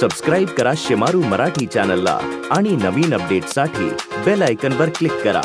Subscribe करा शेमारू मराठी चॅनलला आणि नवीन अपडेटसाठी बेल आयकनवर क्लिक करा.